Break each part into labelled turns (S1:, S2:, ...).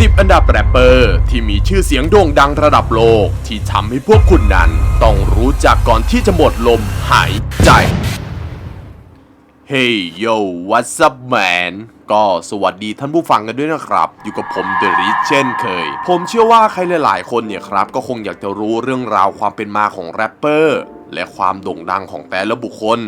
S1: 10 อันดับแรปเปอร์ที่มีชื่อเสียงโด่งดังระดับโลก ที่ทำให้พวกคุณนั้น ต้องรู้จักก่อนที่จะหมดลมหายใจ Hey yo what's up man ก็สวัสดีท่านผู้ฟังกันด้วยนะครับ อยู่กับผมเดริชเช่นเคย ผมเชื่อว่าใครหลาย ๆ คนเนี่ยครับ ก็คงอยากจะรู้เรื่องราวความเป็นมาของแรปเปอร์ และความโด่งดังของแต่ละบุคคล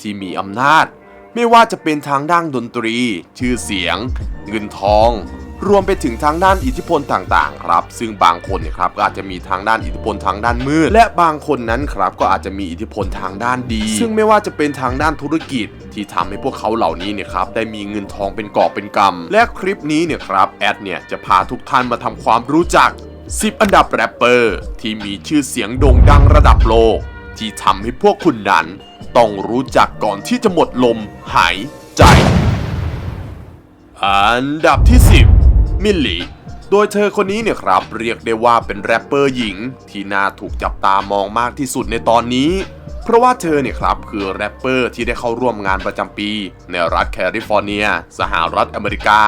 S1: ที่มีอำนาจ ไม่ว่าจะเป็นทางด้านดนตรี ชื่อเสียง เงินทอง รวมไปถึงทางด้านอิทธิพลต่างๆครับ ซึ่งบางคนเนี่ยครับก็อาจจะมีทางด้านอิทธิพลทางด้านมืด และบางคนนั้นครับก็อาจจะมีอิทธิพลทางด้านดี ซึ่งไม่ว่าจะเป็นทางด้านธุรกิจที่ทำให้พวกเขาเหล่านี้เนี่ยครับได้มีเงินทองเป็นกอบเป็นกำและคลิปนี้เนี่ยครับแอดเนี่ยจะพาทุกท่านมาทำความรู้จัก 10 อันดับแรปเปอร์ ที่มีชื่อเสียงโด่งดังระดับโลก ที่ทำให้พวกคุณนั้น ต้องรู้จักก่อนที่จะหมดลมหายใจ อันดับที่ 10 มิลลีโดยเธอคนนี้เนี่ยครับเรียกได้ว่าเป็นแรปเปอร์หญิง ที่น่าถูกจับตามองมากที่สุดในตอนนี้ เพราะว่าเธอเนี่ยครับคือแรปเปอร์ที่ได้เข้าร่วมงานประจำปี ในรัฐแคลิฟอร์เนีย สหรัฐอเมริกา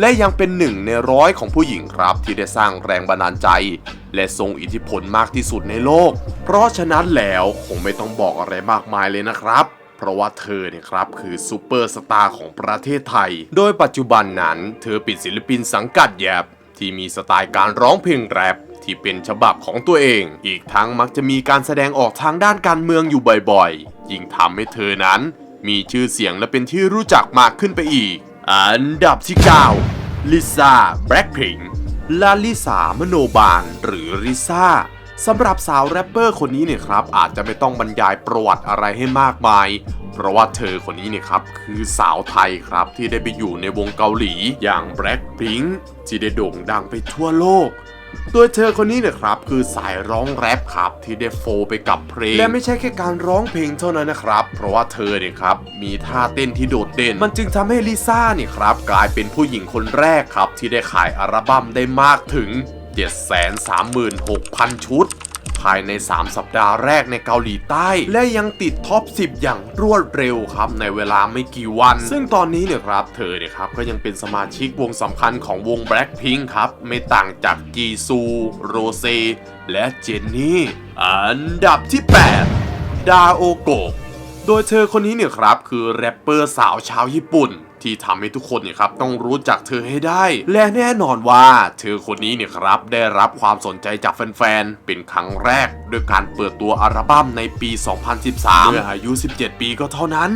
S1: และยังเป็นหนึ่งในร้อยของผู้หญิงครับที่ได้สร้างแรงบันดาลใจ และทรงอิทธิพลมากที่สุดในโลก เพราะฉะนั้นแล้วคงไม่ต้องบอกอะไรมากมายเลยนะครับ เพราะว่าเธอเนี่ยครับคือซูเปอร์สตาร์ของประเทศไทย โดยปัจจุบันนั้นเธอเป็นศิลปินสังกัดแยบ ที่มีสไตล์การร้องเพลงแรปที่เป็นฉบับของตัวเอง อีกทั้งมักจะมีการแสดงออกทางด้านการเมืองอยู่บ่อยๆ ยิ่งทำให้เธอนั้น มีชื่อเสียงและเป็นที่รู้จักมากขึ้นไปอีก อันดับที่ 9 ลิซ่าแบล็คพิงลาลิสามโนบาลหรือลิซ่า สำหรับสาวแรปเปอร์คนนี้เนี่ยครับอาจจะไม่ต้องบรรยายประวัติอะไรให้มากมาย เพราะว่าเธอคนนี้เนี่ยครับคือสาวไทยครับที่ได้ไปอยู่ในวงเกาหลีอย่าง Blackpink ที่ได้โด่งดังไปทั่วโลกโดยเธอคนนี้เนี่ยครับคือสายร้องแรปครับที่ได้โฟไปกับเพลง และไม่ใช่แค่การร้องเพลงเท่านั้นนะครับ เพราะว่าเธอเนี่ยครับมีท่าเต้นที่โดดเด่น มันจึงทำให้ลิซ่าเนี่ยครับกลายเป็นผู้หญิงคนแรกครับที่ได้ขายอัลบั้มได้มากถึง 736,000 ชุด ภายใน 3 สัปดาห์แรกในเกาหลีใต้ และยังติดท็อป 10 อย่างรวดเร็วครับในเวลาไม่กี่วัน ซึ่งตอนนี้เนี่ยครับ เธอเนี่ยครับก็ยังเป็นสมาชิกวงสำคัญของวง Blackpink ครับ ไม่ต่างจากจีซู โรเซ และเจนนี่ อันดับที่ 8 ดาโอโกะโดยเธอคนนี้เนี่ยครับคือแรปเปอร์สาวชาวญี่ปุ่น ที่ทำให้ทุกคนเนี่ยครับต้องรู้จักเธอให้ได้ และแน่นอนว่า เธอคนนี้เนี่ยครับได้รับความสนใจจากแฟนๆ เป็นครั้งแรก ด้วยการเปิดตัวอัลบั้มในปี 2013 เมื่ออายุ 17 ปีก็เท่านั้น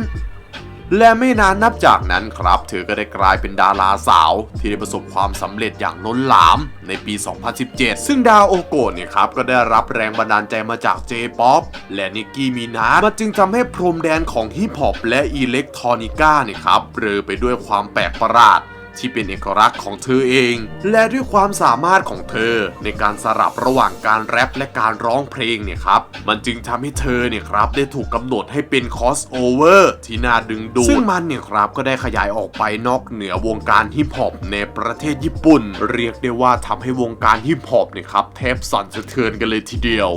S1: และไม่นานนับจากนั้นครับ เธอก็ได้กลายเป็นดาราสาว ที่ได้ประสบความสำเร็จอย่างล้นหลามในปี 2017 ซึ่งดาวโอโกะเนี่ยครับก็ได้รับแรงบันดาลใจมาจาก J-POP และนิกกี้มินาสมันจึงทำให้พรมแดนของฮิปฮอปและอิเล็กทรอนิก้าเนี่ยครับเรือไปด้วยความแปลกประหลาด ที่เป็นเอกลักษณ์ของเธอเอง และด้วยความสามารถของเธอในการสลับระหว่างการแรปและการร้องเพลงเนี่ยครับ มันจึงทำให้เธอเนี่ยครับได้ถูกกำหนดให้เป็นคอสโอเวอร์ที่น่าดึงดูดซึ่งมันเนี่ยครับก็ได้ขยายออกไปนอกเหนือวงการฮิปฮอปในประเทศญี่ปุ่น เรียกได้ว่าทำให้วงการฮิปฮอปเนี่ยครับแทบสั่นสะเทือนกันเลยทีเดียว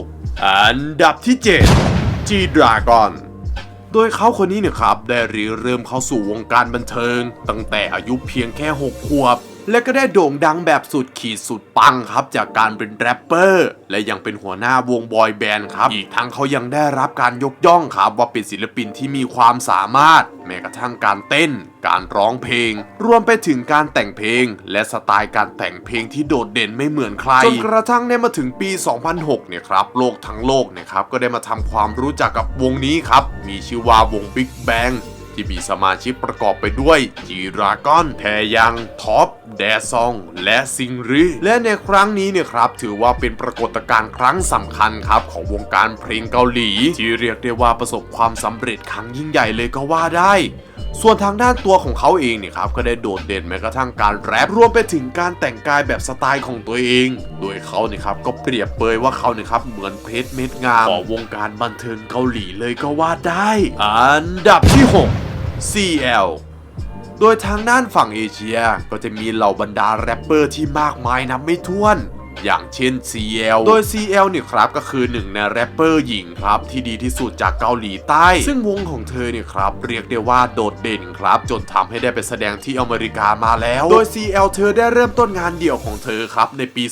S1: อันดับที่ 7 G Dragon โดยเขาคนนี้เนี่ยครับได้ริเริ่มเข้าสู่วงการบันเทิง ตั้งแต่อายุเพียงแค่ 6 ขวบ และก็ได้โด่งดังแบบสุดขีดสุดปังครับ จากการเป็นแรปเปอร์ และยังเป็นหัวหน้าวงบอยแบนด์ครับ อีกทั้งเขายังได้รับการยกย่องครับ ว่าเป็นศิลปินที่มีความสามารถ แม้กระทั่งการเต้น การร้องเพลง รวมไปถึงการแต่งเพลง และสไตล์การแต่งเพลงที่โดดเด่นไม่เหมือนใครจนกระทั่งได้มาถึงปี 2006 เนี่ยครับโลกทั้งโลกเนี่ยครับก็ได้มาทำความรู้จักกับวงนี้ครับมีชื่อว่าวง Big Bang ที่มีสมาชิกประกอบไปด้วยจีรากอน แทยัง ท็อป แดซอง และซิงรีและในครั้งนี้เนี่ยครับ ถือว่าเป็นปรากฏการณ์ครั้งสำคัญครับ ของวงการเพลงเกาหลี ที่เรียกได้ว่าประสบความสำเร็จครั้งยิ่งใหญ่เลยก็ว่าได้ส่วนทางด้านตัวของเขาเองเนี่ยครับก็ได้โดดเด่นแม้กระทั่งการแรปรวมไปถึงการแต่งกายแบบสไตล์ของตัวเอง โดยเขาเนี่ยครับก็เปรียบเปยว่าเขาเนี่ยครับเหมือนเพชรเม็ดงามของวงการบันเทิงเกาหลีเลยก็ว่าได้ อันดับที่ 6 CL โดยทางด้านฝั่งเอเชียก็จะมีเหล่าบรรดาแรปเปอร์ที่มากมายนับไม่ถ้วน อย่างเช่น CL โดย CL เนี่ยครับก็คือหนึ่งในแรปเปอร์หญิงครับที่ดีที่สุดจากเกาหลีใต้ ซึ่งวงของเธอเนี่ยครับเรียกได้ว่าโดดเด่นครับจนทำให้ได้ไปแสดงที่อเมริกามาแล้ว โดย CL เธอได้เริ่มต้นงานเดี่ยวของเธอครับในปี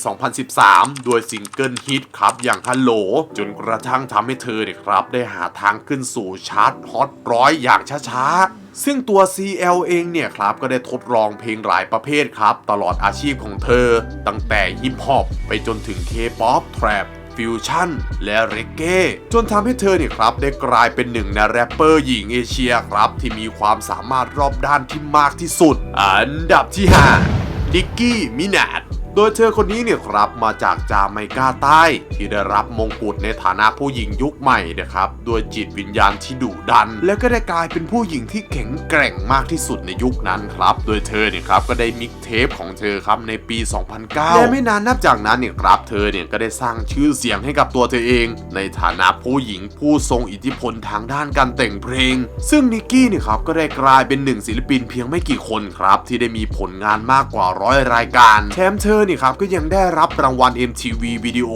S1: 2013ด้วยซิงเกิลฮิตครับอย่างฮัลโหลจนกระทั่งทำให้เธอเนี่ยครับได้หาทางขึ้นสู่ชาร์ตฮอตร้อยอย่างช้าๆ ซึ่งตัว CL เองเนี่ยครับก็ได้ทดลองเพลงหลายประเภทครับ ตลอดอาชีพของเธอ ตั้งแต่ฮิปฮอปไปจนถึงเคป๊อปทร p ฟิวชั่นและเรเก้จนทำให้เธอเนี่ยครับได้กลายเป็นหนึ่งในแรปเปอร์หญิงเอเชียครับ ที่มีความสามารถรอบด้านที่มากที่สุด อันดับที่ 5 นิกกี้มินาด โดยเธอคนนี้เนี่ยครับมาจากจาไมกาใต้ ที่ได้รับมงกุฎในฐานะผู้หญิงยุคใหม่นะครับด้วยจิตวิญญาณที่ดุดัน และก็ได้กลายเป็นผู้หญิงที่แข็งแกร่งมากที่สุดในยุคนั้นครับ โดยเธอเนี่ยครับก็ได้มิกเทปของเธอครับในปี 2009 และไม่นานนับจากนั้นเนี่ยครับเธอเนี่ยก็ได้สร้างชื่อเสียงให้กับตัวเธอเอง ในฐานะผู้หญิงผู้ทรงอิทธิพลทางด้านการแต่งเพลง ซึ่งนิกกี้เนี่ยครับก็ได้กลายเป็นหนึ่งศิลปินเพียงไม่กี่คนครับที่ได้มีผลงานมากกว่าร้อยรายการแถมเธอเนี่ยครับก็ยังได้รับรางวัล MTV Video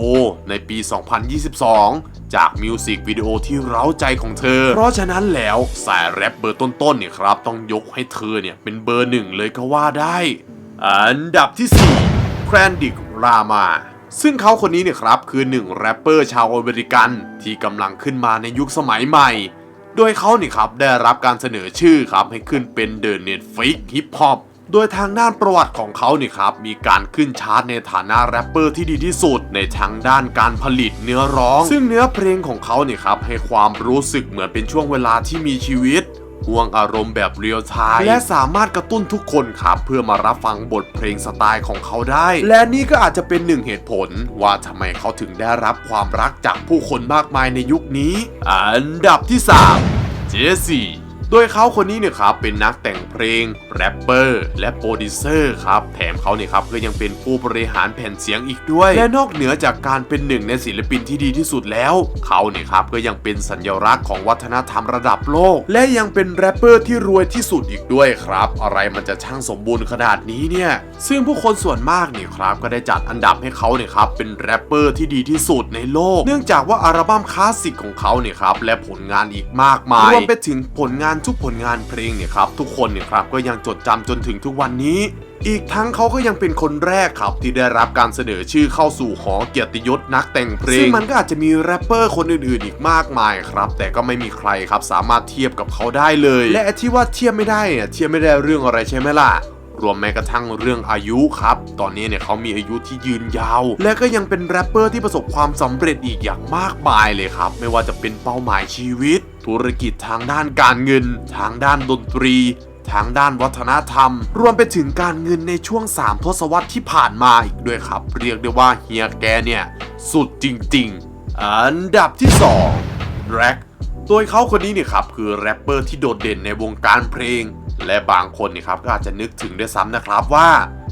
S1: ในปี 2022 จากมิวสิกวิดีโอที่เร้าใจของเธอ เพราะฉะนั้นแล้วสายแรปเบอร์ต้นๆเนี่ยครับต้องยกให้เธอเนี่ยเป็นเบอร์หนึ่งเลยก็ว่าได้ อันดับที่4แครนดิกรามาซึ่งเขาคนนี้เนี่ยครับคือหนึ่งแรปเปอร์ชาวอเมริกันที่กำลังขึ้นมาในยุคสมัยใหม่ โดยเขานี่ครับได้รับการเสนอชื่อครับให้ขึ้นเป็นเดอะเน็ตฟิกฮิปฮอป โดยทางด้านประวัติของเขาเนี่ครับมีการขึ้นชาร์ตในฐานะแรปเปอร์ที่ดีที่สุด ในทางด้านการผลิตเนื้อร้อง ซึ่งเนื้อเพลงของเขาเนี่ยครับให้ความรู้สึกเหมือนเป็นช่วงเวลาที่มีชีวิตห่วงอารมณ์แบบเรียลไทม์และสามารถกระตุ้นทุกคนครับ เพื่อมารับฟังบทเพลงสไตล์ของเขาได้ และนี่ก็อาจจะเป็นหนึ่งเหตุผล ว่าทำไมเขาถึงได้รับความรักจากผู้คนมากมายในยุคนี้ อันดับที่ 3 เจสซี่ โดยเขาคนนี้เนี่ยครับเป็นนักแต่งเพลงแรปเปอร์และโปรดิวเซอร์ครับแถมเขาเนี่ยครับก็ยังเป็นผู้บริหารแผ่นเสียงอีกด้วย และนอกเหนือจากการเป็นหนึ่งในศิลปินที่ดีที่สุดแล้ว เขาเนี่ยครับก็ยังเป็นสัญลักษณ์ของวัฒนธรรมระดับโลก และยังเป็นแรปเปอร์ที่รวยที่สุดอีกด้วยครับ อะไรมันจะช่างสมบูรณ์ขนาดนี้เนี่ยซึ่งผู้คนส่วนมากเนี่ยครับก็ได้จัดอันดับให้เขาเนี่ยครับเป็นแรปเปอร์ที่ดีที่สุดในโลก เนื่องจากว่าอัลบั้มคลาสสิกของเขาเนี่ยครับและผลงานอีกมากมายรวมไปถึงผลงานทุกผลงานเพลงเนี่ยครับทุกคนเนี่ยครับก็ยังจดจำจนถึงทุกวันนี้ อีกทั้งเขาก็ยังเป็นคนแรกครับที่ได้รับการเสนอชื่อเข้าสู่หอเกียรติยศนักแต่งเพลงซึ่งมันก็อาจจะมีแรปเปอร์คนอื่นๆอีกมากมายครับ แต่ก็ไม่มีใครครับสามารถเทียบกับเขาได้เลย และที่ว่าเทียบไม่ได้เนี่ยเทียบไม่ได้เรื่องอะไรใช่ไหมล่ะรวมแม้กระทั่งเรื่องอายุครับ ตอนนี้เนี่ยเขามีอายุที่ยืนยาว และก็ยังเป็นแรปเปอร์ที่ประสบความสำเร็จอีกอย่างมากมายเลยครับ ไม่ว่าจะเป็นเป้าหมายชีวิต ธุรกิจทางด้านการเงิน ทางด้านดนตรี ทางด้านวัฒนธรรม รวมไปถึงการเงินในช่วง 3 ทศวรรษที่ผ่านมาอีกด้วยครับ เรียกได้ว่าเฮียแกเนี่ย สุดจริง ๆ อันดับที่2แร็กโดยเขาคนนี้เนี่ยครับคือแรปเปอร์ที่โดดเด่นในวงการเพลง และบางคนเนี่ยครับก็อาจจะนึกถึงด้วยซ้ำนะครับว่า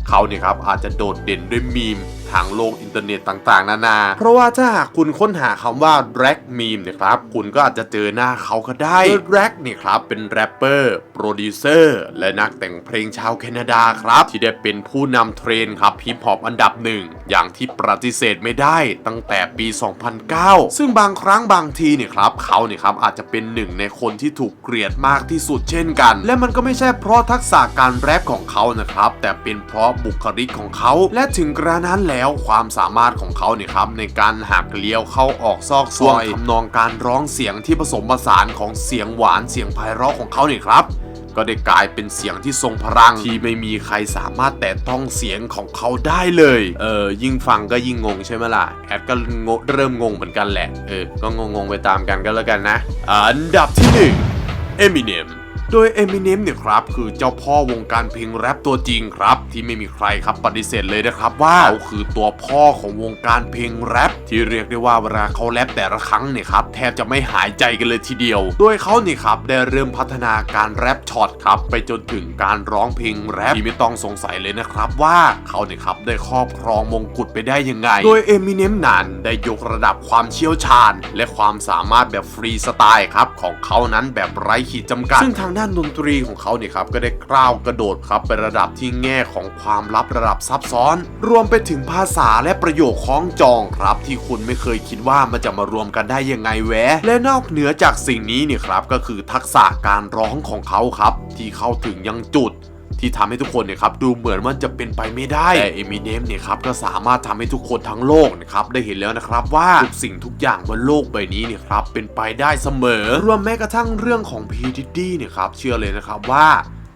S1: เขาเนี่ยครับอาจจะโดดเด่นด้วยมีมทางโลกอินเทอร์เน็ตต่างๆ นานา เพราะว่าถ้าหากคุณค้นหาคำว่า Drag Meme เนี่ยครับคุณก็อาจจะเจอหน้าเขาก็ได้โดย Drag เนี่ยครับเป็นแรปเปอร์โปรดิวเซอร์และนักแต่งเพลงชาวแคนาดาครับ ที่ได้เป็นผู้นำเทรนด์ครับฮิปฮอปอันดับหนึ่งอย่างที่ปฏิเสธไม่ได้ตั้งแต่ปี 2009 ซึ่งบางครั้งบางทีเนี่ยครับเขาเนี่ยครับอาจจะเป็นหนึ่งในคนที่ถูกเกลียดมากที่สุดเช่นกัน และมันก็ไม่ใช่เพราะทักษะการแรปของเขานะครับแต่เป็นเพราะบุคลิกของเขาและถึงกระนั้นแล้วความสามารถของเขาเนี่ยครับในการหักเลี้ยวเข้าออกซอกซอยทำนองการร้องเสียงที่ผสมผสานของเสียงหวานเสียงไพเราะของเขาเนี่ยครับก็ได้กลายเป็นเสียงที่ทรงพลังที่ไม่มีใครสามารถแตะต้องเสียงของเขาได้เลย เออ ยิ่งฟังก็ยิ่งงงใช่ไหมล่ะ แอดก็งงเริ่มงงเหมือนกันแหละ เออ ก็งงๆไปตามกันก็แล้วกันนะ อันดับที่1 Eminem โดย Eminem เนี่ยครับคือเจ้าพ่อวงการเพลงแรปตัวจริงครับ ที่ไม่มีใครครับปฏิเสธเลยนะครับว่าเขาคือตัวพ่อของวงการเพลงแรปที่เรียกได้ว่าเวลาเขาแรปแต่ละครั้งเนี่ยครับแทบจะไม่หายใจกันเลยทีเดียว โดยเขาเนี่ยครับได้เริ่มพัฒนาการแรปช็อตครับไปจนถึงการร้องเพลงแรปที่ไม่ต้องสงสัยเลยนะครับว่าเขาเนี่ยครับได้ครอบครองมงกุฎไปได้ยังไง โดย Eminem นั้นได้ยกระดับความเชี่ยวชาญ และความสามารถแบบฟรีสไตล์ครับของเขานั้นแบบไร้ขีดจำกัดซึ่งทางด้านดนตรีของเขาเนี่ยครับก็ได้กล้าวกระโดดครับไประดับที่แง่ของความลับระดับซับซ้อน รวมไปถึงภาษาและประโยคคล้องจองครับ ที่คุณไม่เคยคิดว่ามันจะมารวมกันได้ยังไงแวะ และนอกเหนือจากสิ่งนี้เนี่ยครับก็คือทักษะการร้องของเขาครับ ที่เข้าถึงยังจุด ที่ทำให้ทุกคนเนี่ยครับดูเหมือนมันจะเป็นไปไม่ได้ แต่เอมิเนมเนี่ยครับก็สามารถทำให้ทุกคนทั้งโลกนะครับได้เห็นแล้วนะครับว่าทุกสิ่งทุกอย่างบนโลกใบนี้เนี่ยครับเป็นไปได้เสมอ รวมแม้กระทั่งเรื่องของพีดิดี้เนี่ยครับเชื่อเลยนะครับว่า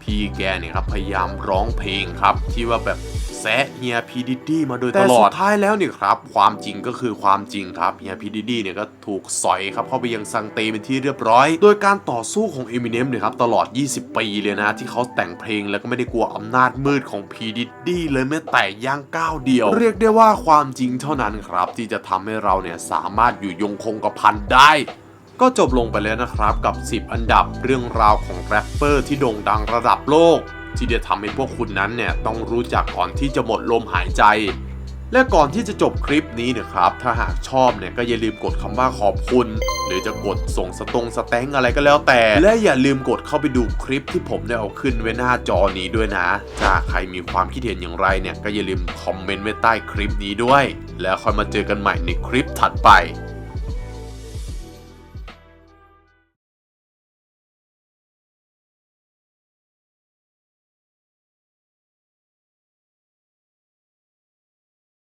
S1: พี่แกเนี่ยครับพยายามร้องเพลงครับที่ว่าแบบ แซะเฮียพีดิดี้มาโดยตลอด แต่สุดท้ายแล้วเนี่ยครับ ความจริงก็คือความจริงครับเฮียพีดิดี้เนี่ยก็ถูกสอยครับเข้าไปยังซังเตเป็นที่เรียบร้อย โดยการต่อสู้ของเอมิเนมเนี่ยครับตลอด 20 ปีเลยนะ ที่เขาแต่งเพลงแล้วก็ไม่ได้กลัวอำนาจมืดของพีดิดี้เลยแม้แต่ย่างก้าวเดียว เรียกได้ว่าความจริงเท่านั้นครับ ที่จะทำให้เราเนี่ยสามารถอยู่ยงคงกระพันได้ก็จบลงไปแล้วนะครับกับ 10 อันดับเรื่องราวของแรปเปอร์ที่โด่งดังระดับโลก ที่จะทำให้พวกคุณนั้นเนี่ยต้องรู้จักก่อนที่จะหมดลมหายใจ และก่อนที่จะจบคลิปนี้นะครับ ถ้าหากชอบเนี่ยก็อย่าลืมกดคำว่าขอบคุณ หรือจะกดส่งสตงสแตงอะไรก็แล้วแต่ และอย่าลืมกดเข้าไปดูคลิปที่ผมได้เอาขึ้นไว้หน้าจอนี้ด้วยนะ ถ้าใครมีความคิดเห็นอย่างไรเนี่ยก็อย่าลืมคอมเมนต์ไว้ใต้คลิปนี้ด้วย แล้วค่อยมาเจอกันใหม่ในคลิปถัดไป